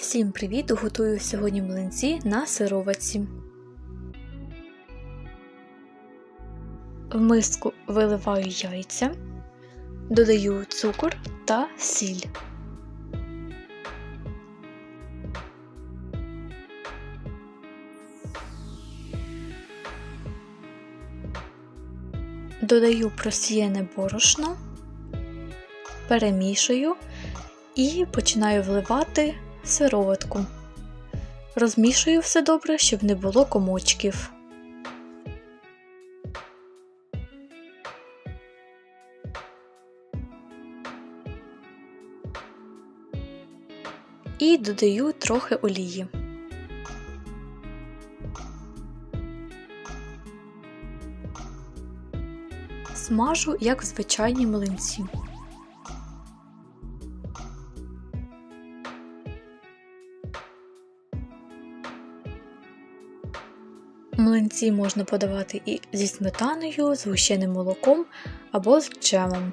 Всім привіт! Готую сьогодні млинці на сироватці. В миску виливаю яйця, додаю цукор та сіль. Додаю просіяне борошно, перемішую і починаю вливати сироватку. Розмішую все добре, щоб не було комочків. І додаю трохи олії. Смажу як в звичайні млинці. Млинці можна подавати і зі сметаною, з гущеним молоком або з джемом.